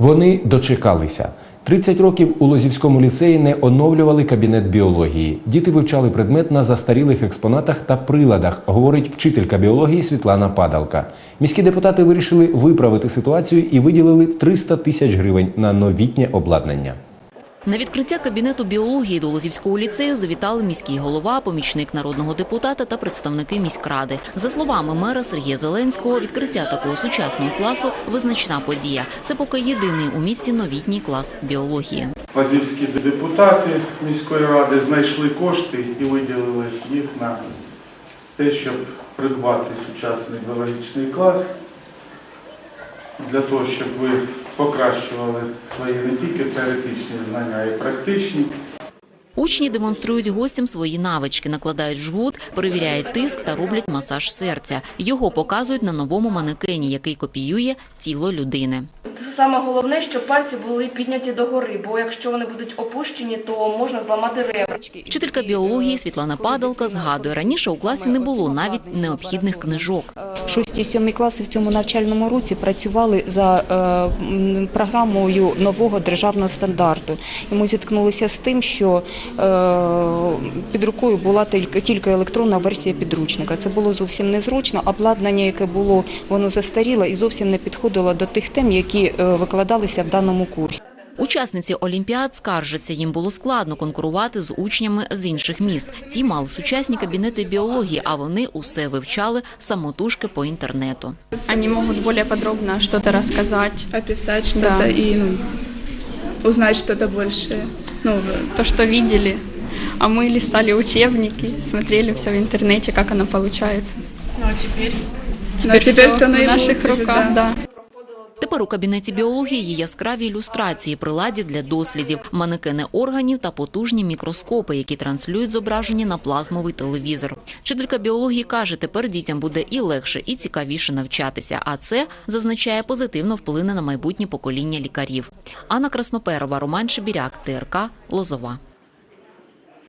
Вони дочекалися. 30 років у Лозівському ліцеї не оновлювали кабінет біології. Діти вивчали предмет на застарілих експонатах та приладах, говорить вчителька біології Світлана Падалка. Міські депутати вирішили виправити ситуацію і виділили 300 тисяч гривень на новітнє обладнання. На відкриття кабінету біології до Лозівського ліцею завітали міський голова, помічник народного депутата та представники міськради. За словами мера Сергія Зеленського, відкриття такого сучасного класу визначна подія. Це поки єдиний у місті новітній клас біології. Лазівські депутати міської ради знайшли кошти і виділили їх на те, щоб придбати сучасний біологічний клас, для того, щоб ви покращували свої не тільки теоретичні знання, а й практичні. Учні демонструють гостям свої навички, накладають жгут, перевіряють тиск та роблять масаж серця. Його показують на новому манекені, який копіює тіло людини. Це саме головне, щоб пальці були підняті догори, бо якщо вони будуть опущені, то можна зламати ребра. Вчителька біології Світлана Падалка згадує, раніше у класі не було навіть необхідних книжок. Шості, сьомі класи в цьому навчальному році працювали за е, програмою нового державного стандарту. І ми зіткнулися з тим, що е, під рукою була тільки, тільки електронна версія підручника. Це було зовсім незручно. Обладнання, яке було, воно застаріло і зовсім не підходило до тих тем, які е, викладалися в даному курсі. Учасниці Олімпіад скаржаться, їм було складно конкурувати з учнями з інших міст. Ті мали сучасні кабінети біології, а вони усе вивчали самотужки по інтернету. Они могут более подробно что-то рассказать. описать что-то Да. и ну, узнать что-то больше. Ну, То, что видели. А мы листали учебники, смотрели все в интернете, как оно получается. ну а теперь? Ну, теперь все на в его наших тебе, руках, да. Тепер у кабінеті біології яскраві ілюстрації приладів для дослідів, манекени органів та потужні мікроскопи, які транслюють зображення на плазмовий телевізор. Вчителька біології каже, тепер дітям буде і легше, і цікавіше навчатися. А це зазначає позитивно вплине на майбутнє покоління лікарів. Анна Красноперова, Роман Шебіряк, ТРК Лозова.